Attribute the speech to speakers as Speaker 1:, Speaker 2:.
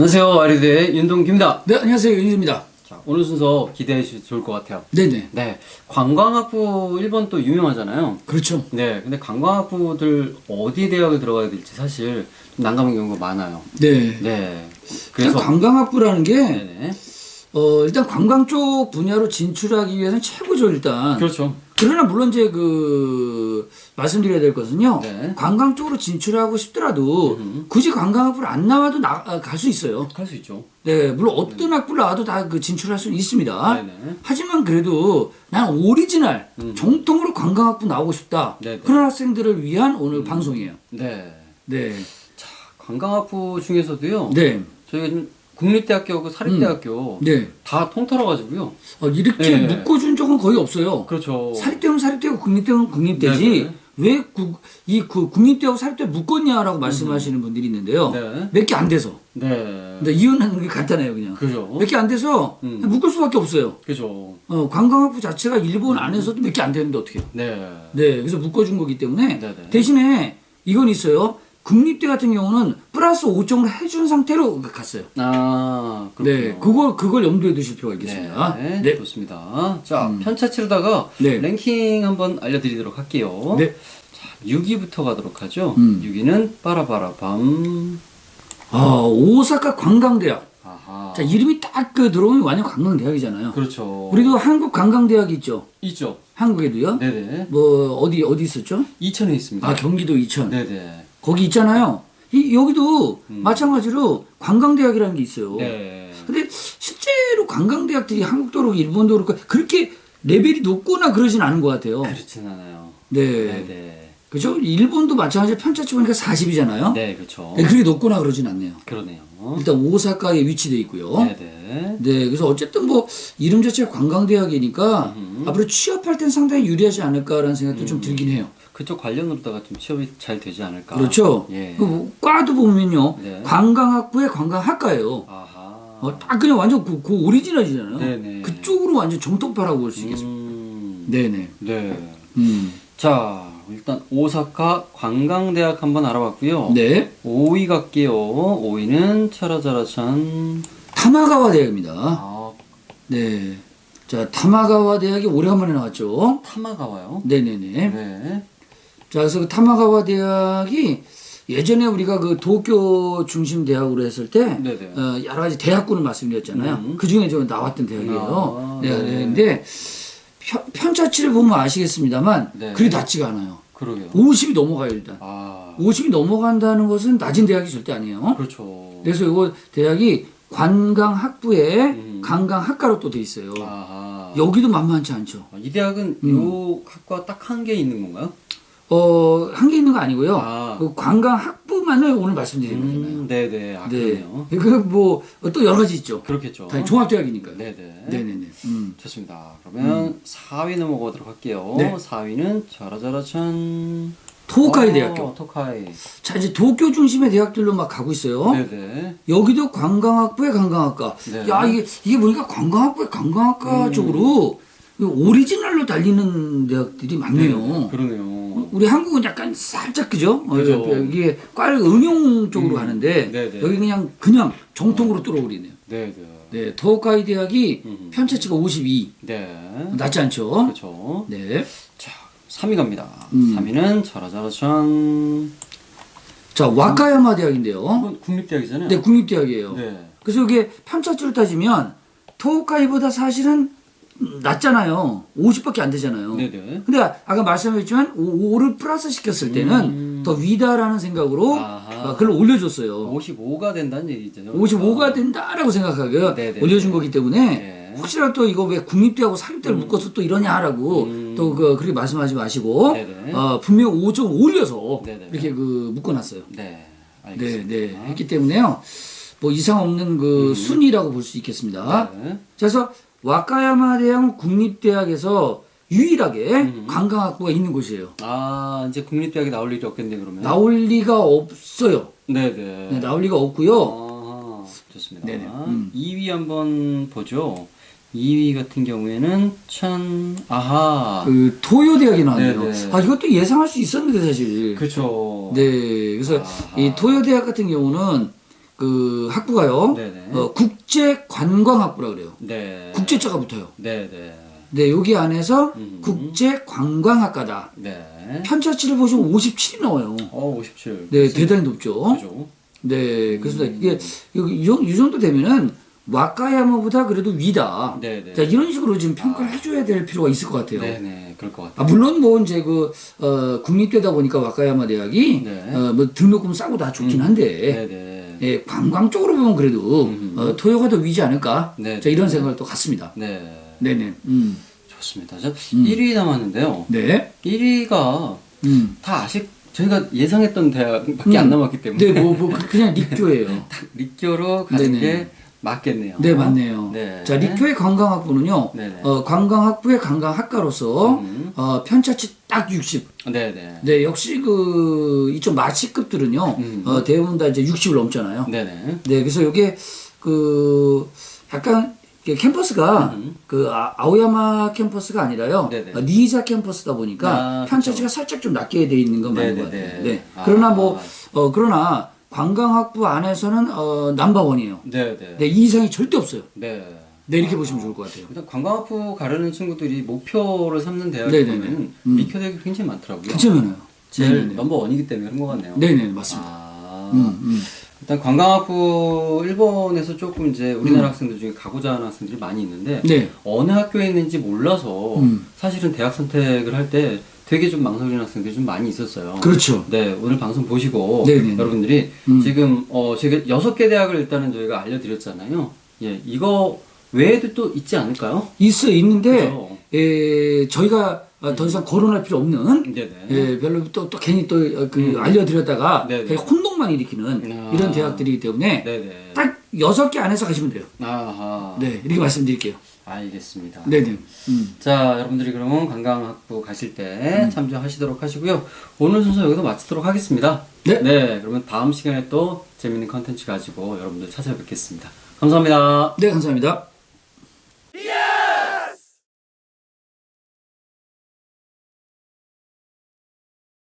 Speaker 1: 안녕하세요. 와리드의 윤동기입니다.
Speaker 2: 네, 안녕하세요. 윤희입니다.
Speaker 1: 자, 오늘 순서 기대해 주셔도 좋을 것 같아요.
Speaker 2: 네네.
Speaker 1: 네. 관광학부 1번 또 유명하잖아요.
Speaker 2: 그렇죠.
Speaker 1: 네. 근데 관광학부들 어디 대학에 들어가야 될지 사실 좀 난감한 경우가 많아요.
Speaker 2: 네.
Speaker 1: 네.
Speaker 2: 그래서
Speaker 1: 그래서
Speaker 2: 관광학부라는 게,
Speaker 1: 네네.
Speaker 2: 어, 일단 관광 쪽 분야로 진출하기 위해서는 최고죠, 일단.
Speaker 1: 그렇죠.
Speaker 2: 그러나 물론 이제 그, 말씀드려야 될 것은요.
Speaker 1: 네.
Speaker 2: 관광 쪽으로 진출하고 싶더라도 굳이 관광 학부를 안 나와도 갈 수 있어요.
Speaker 1: 할수 있죠.
Speaker 2: 네, 물론 어떤 학부를 나와도 다 그 진출할 수 있습니다.
Speaker 1: 네네.
Speaker 2: 하지만 그래도 난 오리지널, 정통으로 관광 학부 나오고 싶다.
Speaker 1: 음. 네네.
Speaker 2: 그런 학생들을 위한 오늘 방송이에요.
Speaker 1: 네.
Speaker 2: 네.
Speaker 1: 관광 학부 중에서도요.
Speaker 2: 네.
Speaker 1: 저희가 좀 국립대학교하고 사립대학교
Speaker 2: 네.
Speaker 1: 다 통틀어가지고요.
Speaker 2: 어, 이렇게
Speaker 1: 네.
Speaker 2: 묶어준 적은 거의 없어요.
Speaker 1: 그렇죠.
Speaker 2: 사립대는 사립대고 국립대는 국립대지
Speaker 1: 네네.
Speaker 2: 왜이그 국립대하고 사립대 묶었냐라고 말씀하시는 분들이 있는데요.
Speaker 1: 네.
Speaker 2: 몇개 안 돼서.
Speaker 1: 네.
Speaker 2: 근데 이유는 게 간단해요, 그냥.
Speaker 1: 그죠.
Speaker 2: 몇 개 안 돼서
Speaker 1: 음.
Speaker 2: 묶을 수밖에 없어요.
Speaker 1: 그죠.
Speaker 2: 어, 관광학부 자체가 일본 안에서도 몇 개 안 되는데 어떻게 해요?
Speaker 1: 네.
Speaker 2: 네, 그래서 묶어준 거기 때문에
Speaker 1: 네네.
Speaker 2: 대신에 이건 있어요. 국립대 같은 경우는 플러스 5점을 해준 상태로 갔어요.
Speaker 1: 아, 그렇군요.
Speaker 2: 네, 그걸 그걸 염두에 두실 필요가 있겠습니다.
Speaker 1: 네,
Speaker 2: 네,
Speaker 1: 좋습니다. 자, 편차 치르다가
Speaker 2: 네.
Speaker 1: 랭킹 한번 알려드리도록 할게요.
Speaker 2: 네.
Speaker 1: 자, 6위부터 가도록 하죠.
Speaker 2: 음.
Speaker 1: 6위는 빠라바라밤.
Speaker 2: 아, 오사카 관광대학.
Speaker 1: 아하.
Speaker 2: 자, 이름이 딱 그 들어오면 완전 관광대학이잖아요.
Speaker 1: 그렇죠.
Speaker 2: 우리도 한국 관광대학이 있죠.
Speaker 1: 있죠.
Speaker 2: 한국에도요.
Speaker 1: 네네.
Speaker 2: 뭐 어디 어디 있었죠?
Speaker 1: 이천에 있습니다.
Speaker 2: 아, 경기도 이천.
Speaker 1: 네네.
Speaker 2: 거기 있잖아요. 이 여기도 마찬가지로 관광대학이라는 게 있어요.
Speaker 1: 음. 네.
Speaker 2: 근데 실제로 관광대학들이 한국도 그렇고 일본도 그렇고 그렇게 레벨이 높거나 그러진 않은 것 같아요.
Speaker 1: 그렇진 않아요.
Speaker 2: 네.
Speaker 1: 네네.
Speaker 2: 그죠? 일본도 마찬가지로 편차치 보니까 40이잖아요.
Speaker 1: 네, 그렇죠.
Speaker 2: 네, 그렇게 높거나 그러진 않네요.
Speaker 1: 그러네요.
Speaker 2: 일단 오사카에 위치돼 있고요.
Speaker 1: 네네.
Speaker 2: 네, 그래서 어쨌든 뭐 이름 자체가 관광대학이니까 앞으로 취업할 땐 상당히 유리하지 않을까라는 생각도 좀 들긴 해요.
Speaker 1: 그쪽 관련으로다가 좀 취업이 잘 되지 않을까.
Speaker 2: 그렇죠.
Speaker 1: 예.
Speaker 2: 그뭐 과도 보면요,
Speaker 1: 네.
Speaker 2: 관광학부의 관광학과예요.
Speaker 1: 아하.
Speaker 2: 어, 딱 그냥 완전 그, 그 오리지널이잖아요.
Speaker 1: 네네.
Speaker 2: 그쪽으로 완전 정통파라고 볼 수 있겠습니다.
Speaker 1: 음.
Speaker 2: 네네.
Speaker 1: 네.
Speaker 2: 음.
Speaker 1: 자, 일단 오사카 관광대학 한번 알아봤고요.
Speaker 2: 네.
Speaker 1: 5위 갈게요. 5위는 차라자라찬.
Speaker 2: 타마가와 대학입니다.
Speaker 1: 아,
Speaker 2: 네. 자, 타마가와 대학이 오래간만에 나왔죠.
Speaker 1: 타마가와요.
Speaker 2: 네네네.
Speaker 1: 네.
Speaker 2: 자, 그래서 그 타마가와 대학이 예전에 우리가 그 도쿄 중심 대학으로 했을 때. 어, 여러 가지 대학군을 말씀드렸잖아요.
Speaker 1: 음.
Speaker 2: 그 중에 저 나왔던 대학이에요.
Speaker 1: 아,
Speaker 2: 네,
Speaker 1: 네.
Speaker 2: 네. 근데 편, 편차치를 보면 아시겠습니다만
Speaker 1: 네.
Speaker 2: 그리 낮지가 않아요.
Speaker 1: 그러게요.
Speaker 2: 50이 넘어가요, 일단.
Speaker 1: 아,
Speaker 2: 50이 넘어간다는 것은 낮은 대학이 절대 아니에요.
Speaker 1: 그렇죠.
Speaker 2: 그래서 이거 대학이 관광학부에
Speaker 1: 음.
Speaker 2: 관광학과로 또 돼 있어요.
Speaker 1: 아하.
Speaker 2: 여기도 만만치 않죠.
Speaker 1: 아, 이 대학은
Speaker 2: 음.
Speaker 1: 요 학과 딱 한 개 있는 건가요?
Speaker 2: 어, 한 개 있는 거 아니고요.
Speaker 1: 아.
Speaker 2: 그 관광 학부만을 오늘 말씀드리는 거잖아요.
Speaker 1: 음, 네네. 아,
Speaker 2: 네.
Speaker 1: 그러네요.
Speaker 2: 그뭐 또 여러 가지 있죠.
Speaker 1: 그렇겠죠.
Speaker 2: 다 종합대학이니까요.
Speaker 1: 네네.
Speaker 2: 네네네. 음.
Speaker 1: 좋습니다. 그러면 4위 넘어가도록 할게요.
Speaker 2: 네.
Speaker 1: 4위는 자라자라찬.
Speaker 2: 토카이
Speaker 1: 어,
Speaker 2: 대학교.
Speaker 1: 토카이.
Speaker 2: 자 이제 도쿄 중심의 대학들로 막 가고 있어요.
Speaker 1: 네네.
Speaker 2: 여기도 관광학부의 관광학과.
Speaker 1: 네.
Speaker 2: 야 이게 이게 보니까 관광학부의 관광학과
Speaker 1: 음.
Speaker 2: 쪽으로 오리지널로 달리는 대학들이 많네요.
Speaker 1: 그러네요.
Speaker 2: 우리 한국은 약간 살짝 그죠? 어,
Speaker 1: 그죠.
Speaker 2: 이게 과를 응용 쪽으로 가는데
Speaker 1: 네네.
Speaker 2: 여기 그냥 그냥 정통으로 뚫어버리네요.
Speaker 1: 네 네.
Speaker 2: 네, 토카이 대학이
Speaker 1: 음.
Speaker 2: 편차치가 52.
Speaker 1: 네.
Speaker 2: 낮지 않죠?
Speaker 1: 그렇죠.
Speaker 2: 네.
Speaker 1: 자, 3위 갑니다.
Speaker 2: 음.
Speaker 1: 3위는 자라자라찬.
Speaker 2: 자, 와카야마 대학인데요.
Speaker 1: 이건 국립대학이잖아요.
Speaker 2: 네, 국립대학이에요.
Speaker 1: 네.
Speaker 2: 그래서 이게 편차치로 따지면 토카이보다 사실은 낮잖아요. 50밖에 안 되잖아요.
Speaker 1: 네네.
Speaker 2: 근데 아까 말씀했지만 5를 플러스 시켰을 때는 더 위다라는 생각으로
Speaker 1: 음. 아하.
Speaker 2: 어, 그걸 올려줬어요.
Speaker 1: 55가 된다는 얘기죠.
Speaker 2: 55가 된다라고 생각하고
Speaker 1: 네네.
Speaker 2: 올려준 거기 때문에
Speaker 1: 네.
Speaker 2: 혹시나 또 이거 왜 국립대하고 사립대를 묶어서 또 이러냐라고
Speaker 1: 음.
Speaker 2: 또 그, 그렇게 말씀하지 마시고
Speaker 1: 네네.
Speaker 2: 어, 분명 5점 올려서
Speaker 1: 네네.
Speaker 2: 이렇게 그 묶어놨어요.
Speaker 1: 네.
Speaker 2: 네,
Speaker 1: 알겠습니다.
Speaker 2: 네. 했기 때문에요. 뭐 이상 없는 그 순위라고 볼 수 있겠습니다.
Speaker 1: 음. 네.
Speaker 2: 그래서 와카야마 대학은 국립대학에서 유일하게 관광학부가 있는 곳이에요.
Speaker 1: 아, 이제 국립대학에 나올 일이 없겠네, 그러면.
Speaker 2: 나올 리가 없어요.
Speaker 1: 네네.
Speaker 2: 네, 나올 리가 없고요.
Speaker 1: 아, 좋습니다.
Speaker 2: 네네. 음.
Speaker 1: 2위 한번 보죠. 2위 같은 경우에는 천 아하.
Speaker 2: 그 토요 대학이 나왔네요.
Speaker 1: 네네.
Speaker 2: 아 이것도 예상할 수 있었는데 사실.
Speaker 1: 그렇죠.
Speaker 2: 네, 그래서
Speaker 1: 아하.
Speaker 2: 이 토요 대학 같은 경우는 그 학부가요.
Speaker 1: 네네.
Speaker 2: 어, 국제 관광학부라 그래요.
Speaker 1: 네.
Speaker 2: 국제자가 붙어요.
Speaker 1: 네, 네.
Speaker 2: 네, 여기 안에서
Speaker 1: 음.
Speaker 2: 국제 관광학과다.
Speaker 1: 네.
Speaker 2: 편차치를 보시면 57이 나와요.
Speaker 1: 어, 57.
Speaker 2: 네, 대단히 높죠.
Speaker 1: 그죠?
Speaker 2: 네, 그래서
Speaker 1: 음.
Speaker 2: 이게 이 정- 정도 되면은 와카야마보다 그래도 위다.
Speaker 1: 네, 네.
Speaker 2: 자, 이런 식으로 지금 평가를 해줘야 될 필요가 있을 것 같아요.
Speaker 1: 네, 네. 그럴 것
Speaker 2: 아,
Speaker 1: 같아요.
Speaker 2: 물론 뭐 이제 그 어, 국립대다 보니까 와카야마 대학이
Speaker 1: 네.
Speaker 2: 어, 뭐 등록금 싸고 다 좋긴 한데
Speaker 1: 네, 네.
Speaker 2: 예, 관광 쪽으로 보면 그래도
Speaker 1: 음.
Speaker 2: 어, 토요가 더 위지 않을까?
Speaker 1: 네,
Speaker 2: 자, 이런 생각을 또 갖습니다.
Speaker 1: 네.
Speaker 2: 네네. 음.
Speaker 1: 좋습니다. 자, 1위 남았는데요.
Speaker 2: 네.
Speaker 1: 1위가
Speaker 2: 음.
Speaker 1: 다 아직 저희가 예상했던 대학밖에 안 남았기 때문에
Speaker 2: 네, 뭐, 뭐 그- 그냥 리교예요.
Speaker 1: 리교로 가는
Speaker 2: 네네.
Speaker 1: 게 맞겠네요.
Speaker 2: 네, 맞네요.
Speaker 1: 네.
Speaker 2: 자, 리교의 관광학부는요.
Speaker 1: 네네.
Speaker 2: 어, 관광학부의 관광학과로서
Speaker 1: 음.
Speaker 2: 어, 편차치 딱 60.
Speaker 1: 네, 네.
Speaker 2: 네, 역시 그 이쪽 마치급들은요.
Speaker 1: 음.
Speaker 2: 어, 대부분 다 이제 60을 넘잖아요.
Speaker 1: 네, 네.
Speaker 2: 네, 그래서 이게 그 약간 캠퍼스가
Speaker 1: 음.
Speaker 2: 그 아, 아오야마 캠퍼스가 아니라요.
Speaker 1: 네네.
Speaker 2: 어, 니자 캠퍼스다 보니까
Speaker 1: 아,
Speaker 2: 편차치가 살짝 좀 낮게 돼 있는 건 맞는 것. 같아요. 네.
Speaker 1: 아.
Speaker 2: 그러나 뭐 어, 그러나 관광학부 안에서는 어, 넘버원이에요.
Speaker 1: 네, 네.
Speaker 2: 네, 이 이상이 절대 없어요.
Speaker 1: 네.
Speaker 2: 네, 이렇게 보시면 좋을 것 같아요.
Speaker 1: 일단 관광학부 가려는 친구들이 목표를 삼는 대학이
Speaker 2: 네네네.
Speaker 1: 보면
Speaker 2: 음.
Speaker 1: 미켜 대학이 굉장히 많더라고요.
Speaker 2: 괜찮아요.
Speaker 1: 제일
Speaker 2: 네네네.
Speaker 1: 넘버 원이기 때문에 그런 것 같네요.
Speaker 2: 네네, 맞습니다.
Speaker 1: 아,
Speaker 2: 음, 음.
Speaker 1: 일단 관광학부 일본에서 조금 이제 우리나라 학생들 중에 가고자 하는 학생들이 많이 있는데
Speaker 2: 네.
Speaker 1: 어느 학교에 있는지 몰라서
Speaker 2: 음.
Speaker 1: 사실은 대학 선택을 할때 되게 좀 망설이는 학생들이 좀 많이 있었어요.
Speaker 2: 그렇죠.
Speaker 1: 네, 오늘 방송 보시고
Speaker 2: 네네네.
Speaker 1: 여러분들이
Speaker 2: 음.
Speaker 1: 지금 어 제가 여섯 개 대학을 일단은 저희가 알려드렸잖아요. 예, 이거 외에도 또 있지 않을까요?
Speaker 2: 있어 있는데
Speaker 1: 그죠?
Speaker 2: 에, 저희가 어, 더 이상 거론할 필요 없는
Speaker 1: 네네.
Speaker 2: 예, 별로 또, 또 괜히 또그 알려드렸다가
Speaker 1: 음.
Speaker 2: 되게 혼동만 일으키는
Speaker 1: 아.
Speaker 2: 이런 대학들이기 때문에
Speaker 1: 네네.
Speaker 2: 딱 여섯 개 안에서 가시면 돼요.
Speaker 1: 아하.
Speaker 2: 네, 이렇게 말씀드릴게요.
Speaker 1: 알겠습니다.
Speaker 2: 네네. 음.
Speaker 1: 자, 여러분들이 그러면 관광학부 가실 때 참조하시도록 하시고요. 오늘 순서 여기서 마치도록 하겠습니다.
Speaker 2: 네.
Speaker 1: 그러면 다음 시간에 또 재밌는 컨텐츠 가지고 여러분들 찾아뵙겠습니다. 감사합니다.
Speaker 2: 네, 감사합니다.